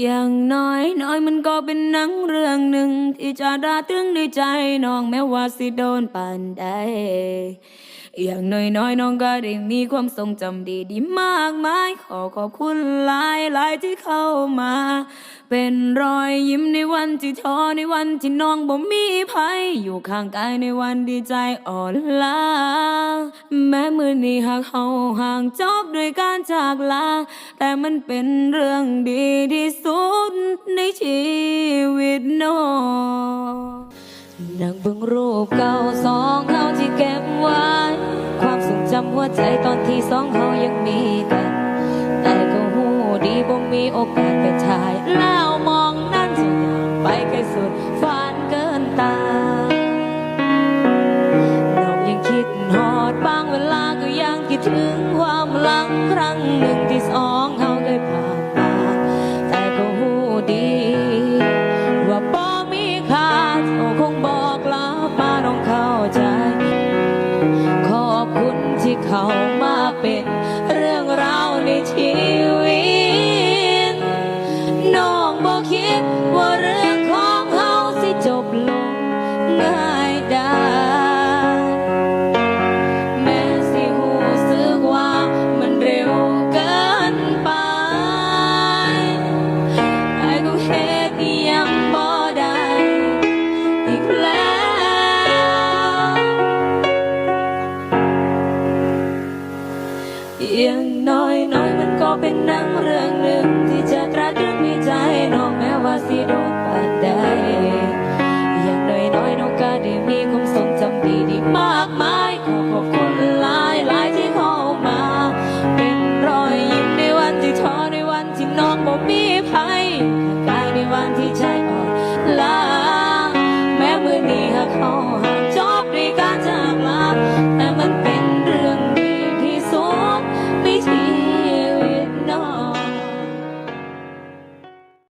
อย่างน้อยน้อยมันก็เป็นหนังเรื่องหนึ่ง ที่จะดาตึงในใจน้องแม้ว่าสิโดนปานใด อย่างน้อยน้อยๆน้องก็ได้มีความทรงจำดีดีๆมากมาย ขอขอบคุณหลายหลายที่เข้ามา เป็นรอยยิ้มในวันที่ท้อในวันที่น้องบ่มีภัยอยู่ข้างกายในวันดีใจอ่อนล้าแม้มือนี้หากเฮาห่างจบด้วยการจากลา แต่มันเป็นเรื่องดีที่สุดในชีวิตน้องนั่งเบิ่งรูปเก่าสองเฮาที่เก็บไว้ ความทรงจำหัวใจตอนที่สองเฮายังมีกัน แต่ก็หูดีบ่มีโอกาสไปถ่าย แล้วมองนั่นทุกอย่างไปไกลสุดฝันเกินตาน้องยังคิดหอดบางเวลาก็ยังคิดถึงความหลังครั้งหนึ่งที่สองเฮา ที่เขามาเป็นเรื่องราวในชีวิต น้องบอกคิดว่าเรื่องของเฮาสิจบลงง่ายได้ียงน้อยน้อยมันก็เป็นหนังเรื่องหนึ่งที่จะตราตรึงในใจน้องแม้ว่าสิโด